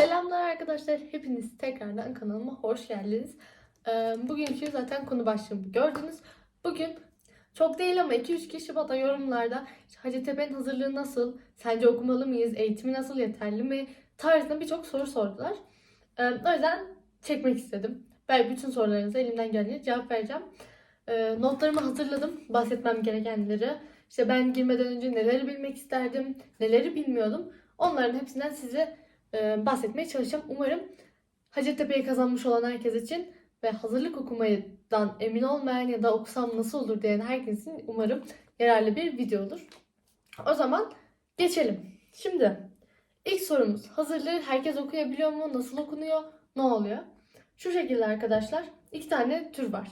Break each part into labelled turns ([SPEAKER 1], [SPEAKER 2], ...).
[SPEAKER 1] Selamlar arkadaşlar. Hepiniz tekrardan kanalıma hoş geldiniz. Bugünkü zaten konu başlığımı gördünüz. Bugün çok değil ama 2-3 kişi bana yorumlarda Hacettepe'nin hazırlığı nasıl, sence okumalı mıyız, eğitimi nasıl, yeterli mi tarzında birçok soru sordular. O yüzden çekmek istedim. Ben bütün sorularınıza elimden geldiğince cevap vereceğim. Notlarımı hazırladım. Bahsetmem gerekenleri. İşte ben girmeden önce neleri bilmek isterdim, neleri bilmiyordum. Onların hepsinden size e, bahsetmeye çalışacağım. Umarım Hacettepe'yi kazanmış olan herkes için ve hazırlık okumadan emin olmayan ya da okusam nasıl olur diyen herkes için umarım yararlı bir video olur. O zaman geçelim. Şimdi ilk sorumuz hazırlığı herkes okuyabiliyor mu? Nasıl okunuyor? Ne oluyor? Şu şekilde arkadaşlar iki tane tür var.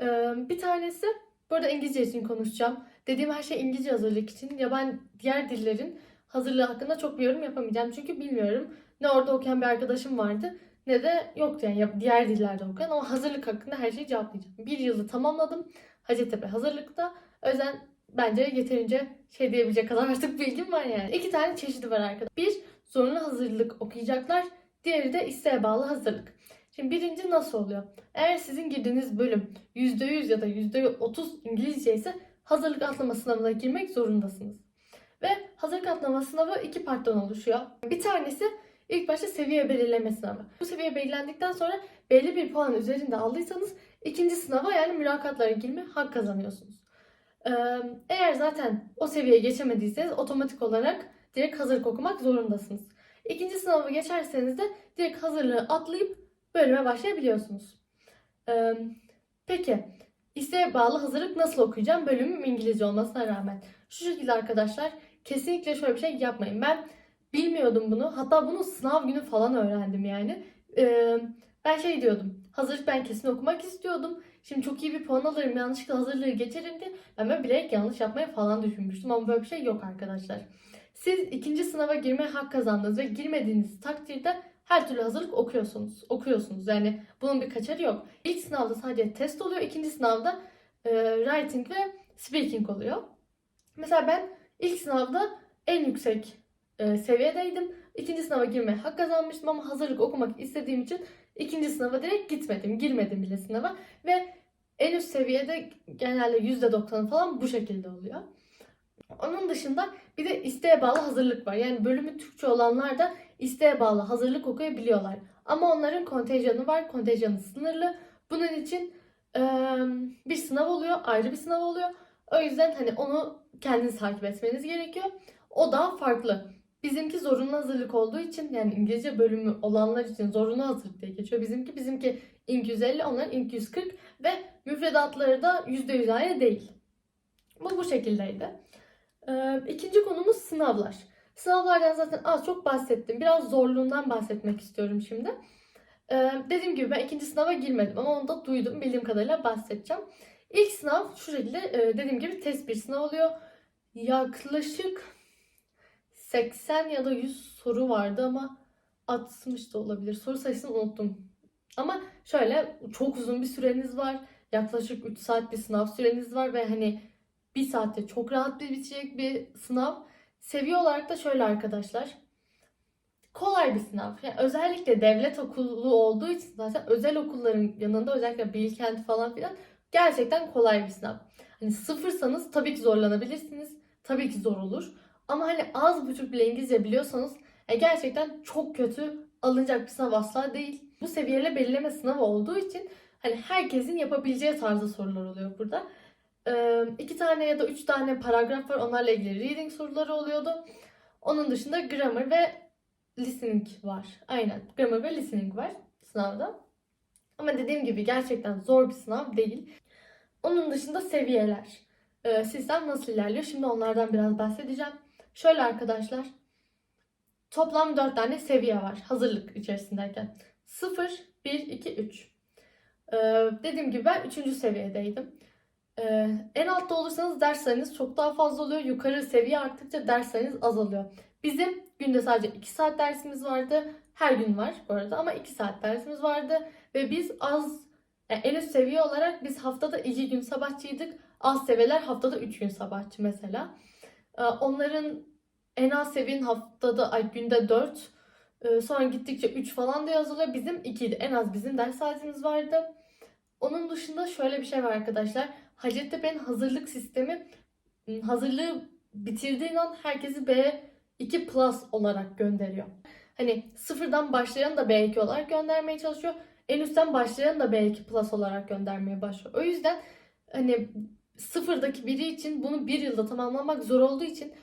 [SPEAKER 1] Ee, bir tanesi burada İngilizce için konuşacağım. Dediğim her şey İngilizce hazırlık için. Ya ben diğer dillerin hazırlığı hakkında çok bir yorum yapamayacağım. Çünkü bilmiyorum. Ne orada okuyan bir arkadaşım vardı ne de yoktu yani ya- diğer dillerde okuyan ama hazırlık hakkında her şeyi cevaplayacağım. Bir yılı tamamladım Hacettepe hazırlıkta. O yüzden bence yeterince şey diyebilecek kadar artık bilgim var yani. İki tane çeşidi var arkadaşlar. Bir zorunlu hazırlık okuyacaklar. Diğeri de isteğe bağlı hazırlık. Şimdi birinci nasıl oluyor? Eğer sizin girdiğiniz bölüm %100 ya da %30 İngilizce ise hazırlık atlama sınavına girmek zorundasınız. Ve hazırlık atlama sınavı iki parttan oluşuyor. Bir tanesi ilk başta seviye belirleme sınavı. Bu seviye belirlendikten sonra belli bir puan üzerinde aldıysanız ikinci sınava yani mülakatlara girme hak kazanıyorsunuz. Ee, Eğer zaten o seviyeye geçemediyseniz otomatik olarak direkt hazırlık okumak zorundasınız. İkinci sınavı geçerseniz de direkt hazırlığı atlayıp bölüme başlayabiliyorsunuz. Ee, Peki isteğe bağlı hazırlık nasıl okuyacağım? Bölümüm İngilizce olmasına rağmen. Şu şekilde arkadaşlar kesinlikle şöyle bir şey yapmayın. Ben bilmiyordum bunu. Hatta bunu sınav günü falan öğrendim yani. Ee, ben şey diyordum. Hazırlık ben kesin okumak istiyordum. Şimdi çok iyi bir puan alırım. Yanlışlıkla hazırlığı geçerim diye. Ben böyle bilerek yanlış yapmayı falan düşünmüştüm. Ama böyle bir şey yok arkadaşlar. Siz ikinci sınava girmeye hak kazandınız ve girmediğiniz takdirde her türlü hazırlık okuyorsunuz. Okuyorsunuz. Yani bunun bir kaçarı yok. İlk sınavda sadece test oluyor. ikinci sınavda e, writing ve speaking oluyor. Mesela ben ilk sınavda en yüksek e, seviyedeydim. İkinci sınava girmeye hak kazanmıştım ama hazırlık okumak istediğim için ikinci sınava direkt gitmedim. Girmedim bile sınava. Ve en üst seviyede genelde %90 falan bu şekilde oluyor. Onun dışında bir de isteğe bağlı hazırlık var. Yani bölümü Türkçe olanlar da isteğe bağlı hazırlık okuyabiliyorlar. Ama onların kontenjanı var. Kontenjanı sınırlı. Bunun için e, bir sınav oluyor. Ayrı bir sınav oluyor. O yüzden hani onu kendiniz takip etmeniz gerekiyor. O daha farklı. Bizimki zorunlu hazırlık olduğu için yani İngilizce bölümü olanlar için zorunlu hazırlık diye geçiyor. Bizimki bizimki İNK 150, onların İNK 140 ve müfredatları da %100 aynı değil. Bu bu şekildeydi. Ee, ikinci konumuz sınavlar. Sınavlardan zaten az çok bahsettim. Biraz zorluğundan bahsetmek istiyorum şimdi. Ee, dediğim gibi ben ikinci sınava girmedim ama onu da duydum. Bildiğim kadarıyla bahsedeceğim. İlk sınav şu şekilde e, dediğim gibi test bir sınav oluyor. Yaklaşık 80 ya da 100 soru vardı ama 60 da olabilir. Soru sayısını unuttum. Ama şöyle çok uzun bir süreniz var. Yaklaşık 3 saat bir sınav süreniz var ve hani bir saatte çok rahat bir bitecek bir sınav. Seviye olarak da şöyle arkadaşlar. Kolay bir sınav. Yani özellikle devlet okulu olduğu için zaten özel okulların yanında özellikle Bilkent falan filan gerçekten kolay bir sınav. Hani sıfırsanız tabii ki zorlanabilirsiniz. Tabii ki zor olur. Ama hani az buçuk bile İngilizce biliyorsanız e, gerçekten çok kötü alınacak bir sınav asla değil. Bu seviyeyle belirleme sınavı olduğu için hani herkesin yapabileceği tarzda sorular oluyor burada. Ee, iki tane ya da üç tane paragraf var. Onlarla ilgili reading soruları oluyordu. Onun dışında grammar ve listening var. Aynen. Grammar ve listening var sınavda. Ama dediğim gibi gerçekten zor bir sınav değil. Onun dışında seviyeler. Ee, sistem nasıl ilerliyor? Şimdi onlardan biraz bahsedeceğim. Şöyle arkadaşlar. Toplam 4 tane seviye var hazırlık içerisindeyken. 0, 1, 2, 3. Ee, dediğim gibi ben 3. seviyedeydim. Ee, en altta olursanız ders sayınız çok daha fazla oluyor. Yukarı seviye arttıkça ders sayınız azalıyor. Bizim günde sadece 2 saat dersimiz vardı. Her gün var bu arada ama 2 saat dersimiz vardı. Ve biz az, yani en üst seviye olarak biz haftada 2 gün sabahçıydık. Az seviyeler haftada 3 gün sabahçı mesela. Ee, onların en az seviyenin haftada, ay günde 4, Ee, sonra gittikçe 3 falan da yazılıyor. Bizim 2'ydi. En az bizim ders saatimiz vardı. Onun dışında şöyle bir şey var arkadaşlar. Hacettepe'nin hazırlık sistemi hazırlığı bitirdiğin an herkesi B2 Plus olarak gönderiyor. Hani sıfırdan başlayan da B2 olarak göndermeye çalışıyor. En üstten başlayan da B2 Plus olarak göndermeye başlıyor. O yüzden hani sıfırdaki biri için bunu bir yılda tamamlamak zor olduğu için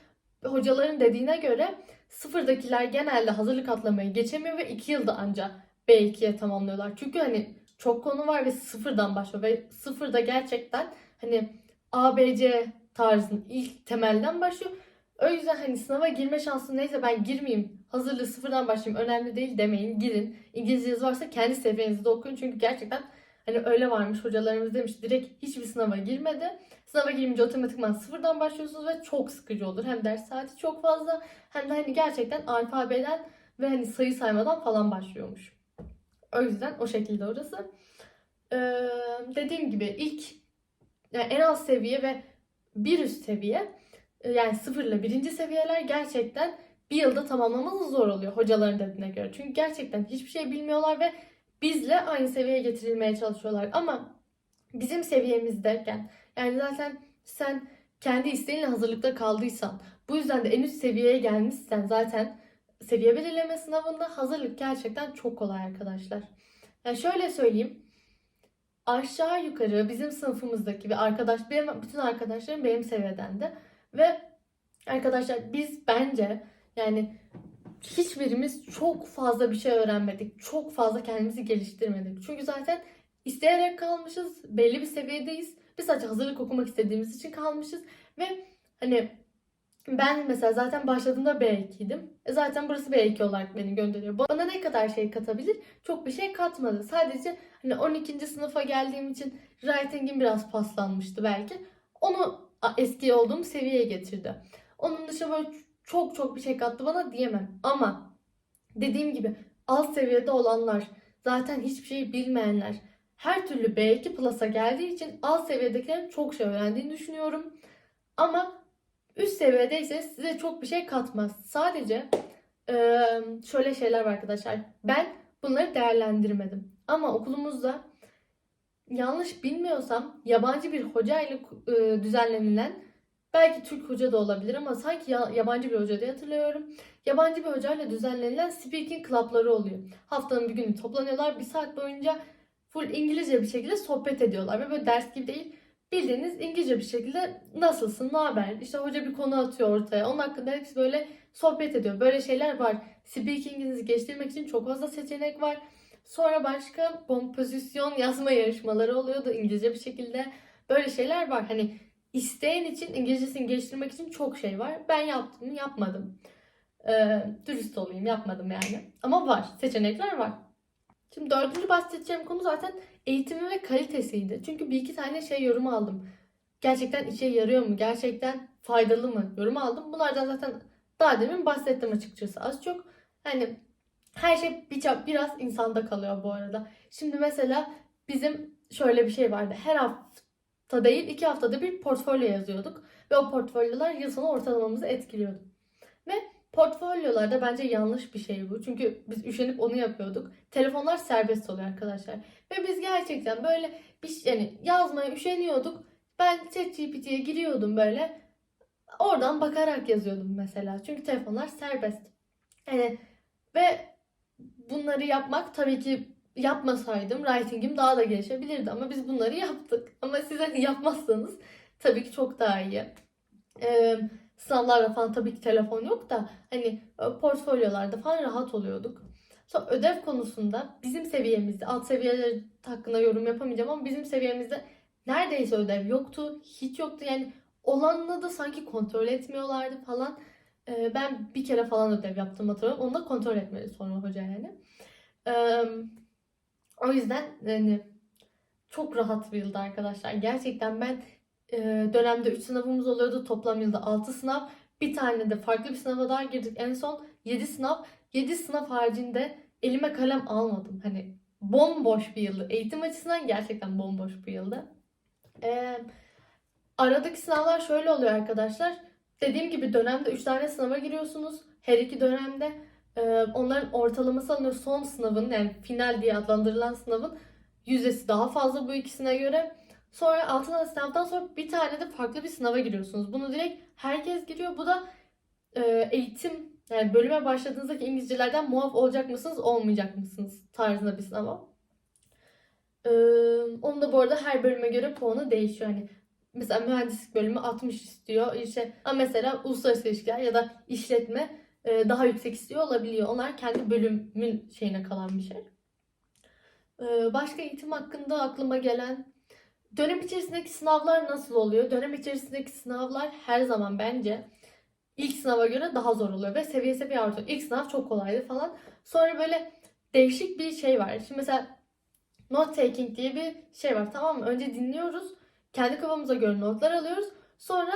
[SPEAKER 1] hocaların dediğine göre sıfırdakiler genelde hazırlık atlamayı geçemiyor ve iki yılda anca B2'ye tamamlıyorlar. Çünkü hani çok konu var ve sıfırdan başlıyor ve sıfırda gerçekten hani ABC tarzının ilk temelden başlıyor. O yüzden hani sınava girme şansı neyse ben girmeyeyim, hazırlığı sıfırdan başlayayım önemli değil demeyin. Girin. İngilizceniz varsa kendi seviyenizde okuyun. Çünkü gerçekten hani öyle varmış hocalarımız demiş direkt hiçbir sınava girmedi. Sınava girince otomatikman sıfırdan başlıyorsunuz ve çok sıkıcı olur. Hem ders saati çok fazla hem de hani gerçekten alfabeden ve hani sayı saymadan falan başlıyormuş. O yüzden o şekilde orası. Ee, dediğim gibi ilk yani en alt seviye ve bir üst seviye yani sıfırla birinci seviyeler gerçekten bir yılda tamamlamanız zor oluyor hocaların dediğine göre. Çünkü gerçekten hiçbir şey bilmiyorlar ve bizle aynı seviyeye getirilmeye çalışıyorlar. Ama bizim seviyemizdeyken yani zaten sen kendi isteğinle hazırlıkta kaldıysan bu yüzden de en üst seviyeye gelmişsen zaten seviye belirleme sınavında hazırlık gerçekten çok kolay arkadaşlar. Yani şöyle söyleyeyim. Aşağı yukarı bizim sınıfımızdaki ve arkadaş benim bütün arkadaşlarım benim seviyedendi ve arkadaşlar biz bence yani hiçbirimiz çok fazla bir şey öğrenmedik. Çok fazla kendimizi geliştirmedik. Çünkü zaten isteyerek kalmışız. Belli bir seviyedeyiz. Biz sadece hazırlık okumak istediğimiz için kalmışız. Ve hani ben mesela zaten başladığımda B2'ydim. E zaten burası B2 olarak beni gönderiyor. Bana ne kadar şey katabilir? Çok bir şey katmadı. Sadece hani 12. sınıfa geldiğim için writing'im biraz paslanmıştı belki. Onu eski olduğum seviyeye getirdi. Onun dışında böyle çok çok bir şey kattı bana diyemem. Ama dediğim gibi alt seviyede olanlar, zaten hiçbir şey bilmeyenler, her türlü B2 Plus'a geldiği için alt seviyedekilerin çok şey öğrendiğini düşünüyorum. Ama üst seviyedeyse size çok bir şey katmaz. Sadece şöyle şeyler var arkadaşlar. Ben bunları değerlendirmedim. Ama okulumuzda yanlış bilmiyorsam yabancı bir hoca ile düzenlenilen belki Türk hoca da olabilir ama sanki ya- yabancı bir hoca diye hatırlıyorum. Yabancı bir hocayla düzenlenilen speaking club'ları oluyor. Haftanın bir günü toplanıyorlar. Bir saat boyunca full İngilizce bir şekilde sohbet ediyorlar. Ve böyle ders gibi değil. Bildiğiniz İngilizce bir şekilde nasılsın, ne haber? İşte hoca bir konu atıyor ortaya. Onun hakkında hepsi böyle sohbet ediyor. Böyle şeyler var. Speaking'inizi geliştirmek için çok fazla seçenek var. Sonra başka kompozisyon yazma yarışmaları oluyordu İngilizce bir şekilde. Böyle şeyler var. Hani isteyen için İngilizcesini geliştirmek için çok şey var. Ben yaptım? Yapmadım. Ee, dürüst olayım yapmadım yani. Ama var. Seçenekler var. Şimdi dördüncü bahsedeceğim konu zaten eğitimi ve kalitesiydi. Çünkü bir iki tane şey yorum aldım. Gerçekten işe yarıyor mu? Gerçekten faydalı mı? Yorum aldım. Bunlardan zaten daha demin bahsettim açıkçası az çok. Hani her şey bir, biraz insanda kalıyor bu arada. Şimdi mesela bizim şöyle bir şey vardı. Her hafta değil iki haftada bir portfolyo yazıyorduk. Ve o portfolyolar yıl sonu ortalamamızı etkiliyordu. Ve portfolyolarda bence yanlış bir şey bu. Çünkü biz üşenip onu yapıyorduk. Telefonlar serbest oluyor arkadaşlar. Ve biz gerçekten böyle bir yani yazmaya üşeniyorduk. Ben ChatGPT'ye giriyordum böyle. Oradan bakarak yazıyordum mesela. Çünkü telefonlar serbest. Yani ve bunları yapmak tabii ki yapmasaydım writing'im daha da gelişebilirdi ama biz bunları yaptık. Ama siz hani yapmazsanız tabii ki çok daha iyi. Ee, sınavlarda falan tabii ki telefon yok da hani e, portfolyolarda falan rahat oluyorduk. Sonra ödev konusunda bizim seviyemizde alt seviyeler hakkında yorum yapamayacağım ama bizim seviyemizde neredeyse ödev yoktu. Hiç yoktu yani olanla da sanki kontrol etmiyorlardı falan. Ee, ben bir kere falan ödev yaptım hatırlıyorum. Onu da kontrol etmedi sonra hoca yani. Ee, o yüzden yani çok rahat bir yıldı arkadaşlar. Gerçekten ben e, dönemde 3 sınavımız oluyordu. Toplam yılda 6 sınav. Bir tane de farklı bir sınava daha girdik. En son 7 sınav. 7 sınav haricinde elime kalem almadım. Hani bomboş bir yıldı. Eğitim açısından gerçekten bomboş bir yıldı. Ee, aradaki sınavlar şöyle oluyor arkadaşlar. Dediğim gibi dönemde 3 tane sınava giriyorsunuz. Her iki dönemde. Ee, onların ortalaması alınıyor. Son sınavın yani final diye adlandırılan sınavın yüzdesi daha fazla bu ikisine göre. Sonra altına sınavdan sonra bir tane de farklı bir sınava giriyorsunuz. Bunu direkt herkes giriyor. Bu da e, eğitim yani bölüme başladığınızdaki İngilizcelerden muaf olacak mısınız, olmayacak mısınız tarzında bir sınava. Ee, onun da bu arada her bölüme göre puanı değişiyor. Hani mesela mühendislik bölümü 60 istiyor. İşte mesela uluslararası ilişkiler ya da işletme e, daha yüksek istiyor olabiliyor. Onlar kendi bölümün şeyine kalan bir şey. Ee, başka eğitim hakkında aklıma gelen dönem içerisindeki sınavlar nasıl oluyor? Dönem içerisindeki sınavlar her zaman bence ilk sınava göre daha zor oluyor ve seviyesi bir artıyor. İlk sınav çok kolaydı falan. Sonra böyle değişik bir şey var. Şimdi mesela note taking diye bir şey var tamam mı? Önce dinliyoruz. Kendi kafamıza göre notlar alıyoruz. Sonra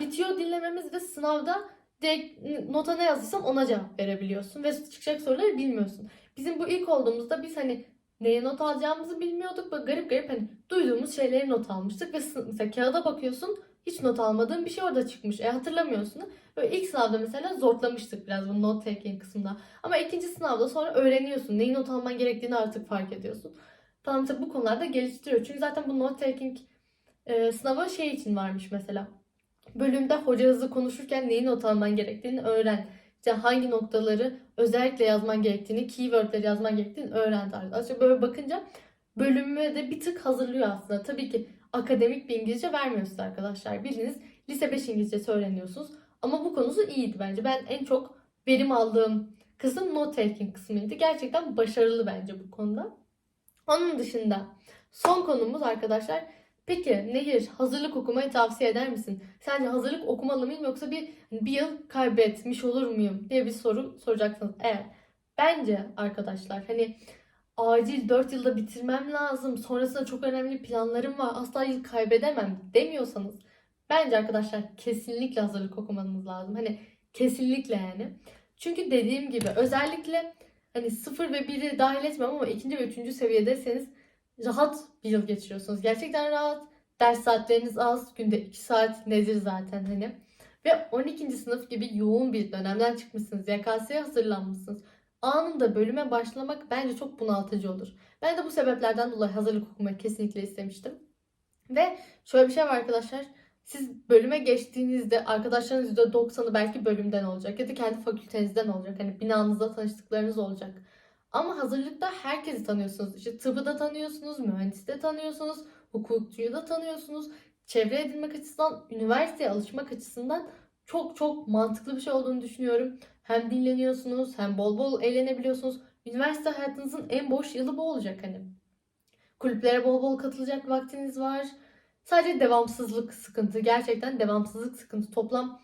[SPEAKER 1] bitiyor dinlememiz ve sınavda direkt nota ne yazdıysam ona cevap verebiliyorsun. Ve çıkacak soruları bilmiyorsun. Bizim bu ilk olduğumuzda biz hani neye not alacağımızı bilmiyorduk. Böyle garip garip hani duyduğumuz şeyleri not almıştık. Ve mesela kağıda bakıyorsun hiç not almadığın bir şey orada çıkmış. E hatırlamıyorsun. Böyle ilk sınavda mesela zorlamıştık biraz bu note taking kısmında. Ama ikinci sınavda sonra öğreniyorsun. Neyi not alman gerektiğini artık fark ediyorsun. Falan mesela bu konularda geliştiriyor. Çünkü zaten bu note taking e, sınavı şey için varmış mesela. Bölümde hoca hızlı konuşurken neyi not alman gerektiğini öğren. İşte hangi noktaları özellikle yazman gerektiğini, keywordleri yazman gerektiğini öğren tarzı. Aslında böyle bakınca bölümü de bir tık hazırlıyor aslında. Tabii ki akademik bir İngilizce vermiyor size arkadaşlar. Bildiğiniz lise 5 İngilizcesi öğreniyorsunuz. Ama bu konusu iyiydi bence. Ben en çok verim aldığım kısım note taking kısmıydı. Gerçekten başarılı bence bu konuda. Onun dışında son konumuz arkadaşlar. Peki Nehir hazırlık okumayı tavsiye eder misin? Sence hazırlık okumalı mıyım yoksa bir bir yıl kaybetmiş olur muyum diye bir soru soracaksınız. Eğer bence arkadaşlar hani acil 4 yılda bitirmem lazım. Sonrasında çok önemli planlarım var. Asla yıl kaybedemem demiyorsanız bence arkadaşlar kesinlikle hazırlık okumanız lazım. Hani kesinlikle yani. Çünkü dediğim gibi özellikle hani 0 ve 1'i dahil etmem ama ikinci ve üçüncü seviyedeyseniz rahat bir yıl geçiriyorsunuz. Gerçekten rahat. Ders saatleriniz az. Günde 2 saat nedir zaten hani. Ve 12. sınıf gibi yoğun bir dönemden çıkmışsınız. YKS'ye hazırlanmışsınız. Anında bölüme başlamak bence çok bunaltıcı olur. Ben de bu sebeplerden dolayı hazırlık okumayı kesinlikle istemiştim. Ve şöyle bir şey var arkadaşlar. Siz bölüme geçtiğinizde arkadaşlarınız %90'ı belki bölümden olacak ya da kendi fakültenizden olacak. Hani binanızda tanıştıklarınız olacak. Ama hazırlıkta herkesi tanıyorsunuz. İşte tıbbı da tanıyorsunuz, mühendisi de tanıyorsunuz, hukukçuyu da tanıyorsunuz. Çevre edinmek açısından, üniversiteye alışmak açısından çok çok mantıklı bir şey olduğunu düşünüyorum. Hem dinleniyorsunuz, hem bol bol eğlenebiliyorsunuz. Üniversite hayatınızın en boş yılı bu olacak hani. Kulüplere bol bol katılacak vaktiniz var. Sadece devamsızlık sıkıntı. Gerçekten devamsızlık sıkıntı. Toplam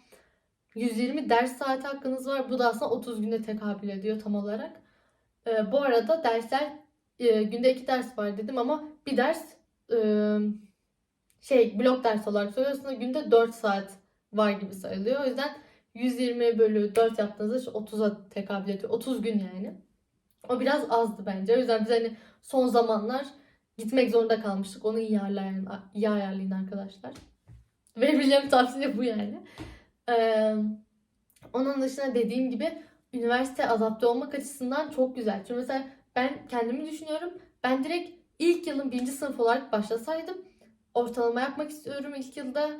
[SPEAKER 1] 120 ders saati hakkınız var. Bu da aslında 30 güne tekabül ediyor tam olarak. Ee, bu arada dersler e, günde iki ders var dedim ama bir ders e, şey blok ders olarak söylüyor. Aslında günde 4 saat var gibi sayılıyor. O yüzden 120 bölü 4 yaptığınızda işte 30'a tekabül ediyor. 30 gün yani. O biraz azdı bence. O yüzden biz hani son zamanlar gitmek zorunda kalmıştık. Onu iyi ayarlayın, iyi ayarlayın arkadaşlar. Verebileceğim tavsiye bu yani. Ee, onun dışında dediğim gibi üniversite adapte olmak açısından çok güzel. Çünkü mesela ben kendimi düşünüyorum. Ben direkt ilk yılın birinci sınıf olarak başlasaydım ortalama yapmak istiyorum ilk yılda.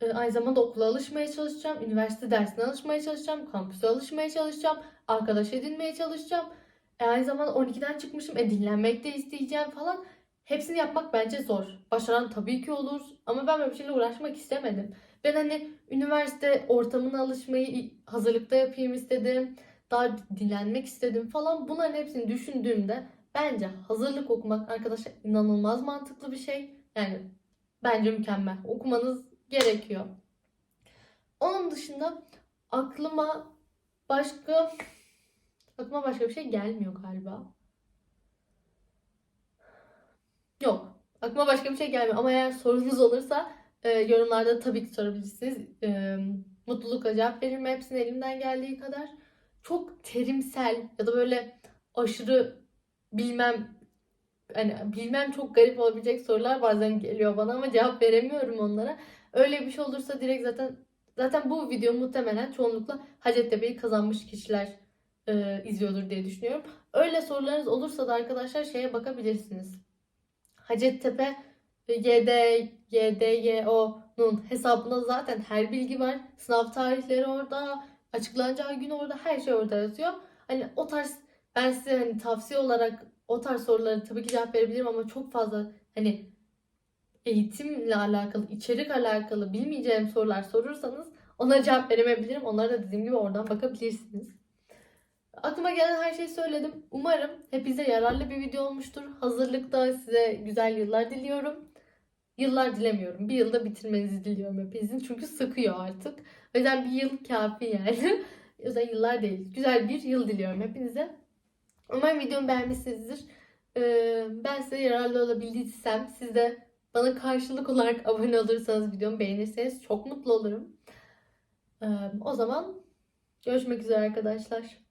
[SPEAKER 1] Ee, aynı zamanda okula alışmaya çalışacağım. Üniversite dersine alışmaya çalışacağım. Kampüse alışmaya çalışacağım. Arkadaş edinmeye çalışacağım. E, aynı zamanda 12'den çıkmışım. E, dinlenmek de isteyeceğim falan. Hepsini yapmak bence zor. Başaran tabii ki olur. Ama ben böyle bir şeyle uğraşmak istemedim. Ben hani üniversite ortamına alışmayı hazırlıkta yapayım istedim. Daha dinlenmek istedim falan. Bunların hepsini düşündüğümde bence hazırlık okumak arkadaşlar inanılmaz mantıklı bir şey. Yani bence mükemmel. Okumanız gerekiyor. Onun dışında aklıma başka aklıma başka bir şey gelmiyor galiba. Yok. Aklıma başka bir şey gelmiyor. Ama eğer sorunuz olursa e, yorumlarda tabii ki sorabilirsiniz. E, mutlulukla cevap veririm. Hepsini elimden geldiği kadar. Çok terimsel ya da böyle aşırı bilmem hani bilmem çok garip olabilecek sorular bazen geliyor bana ama cevap veremiyorum onlara. Öyle bir şey olursa direkt zaten zaten bu video muhtemelen çoğunlukla Hacettepe'yi kazanmış kişiler e, izliyordur diye düşünüyorum. Öyle sorularınız olursa da arkadaşlar şeye bakabilirsiniz. Hacettepe e, YD, YDYO'nun hesabında zaten her bilgi var. Sınav tarihleri orada, açıklanacağı gün orada, her şey orada yazıyor. Hani o tarz ben size hani tavsiye olarak o tarz soruları tabii ki cevap verebilirim ama çok fazla hani eğitimle alakalı, içerik alakalı bilmeyeceğim sorular sorursanız ona cevap veremeyebilirim. Onlara da dediğim gibi oradan bakabilirsiniz. Aklıma gelen her şeyi söyledim. Umarım hepinize yararlı bir video olmuştur. Hazırlıkta size güzel yıllar diliyorum. Yıllar dilemiyorum. Bir yılda bitirmenizi diliyorum hepinizin. Çünkü sıkıyor artık. O yüzden bir yıl kafi yani. o yüzden yıllar değil. Güzel bir yıl diliyorum hepinize. Umarım videomu beğenmişsinizdir. Ee, ben size yararlı olabildiysem siz de bana karşılık olarak abone olursanız videomu beğenirseniz çok mutlu olurum. Ee, o zaman görüşmek üzere arkadaşlar.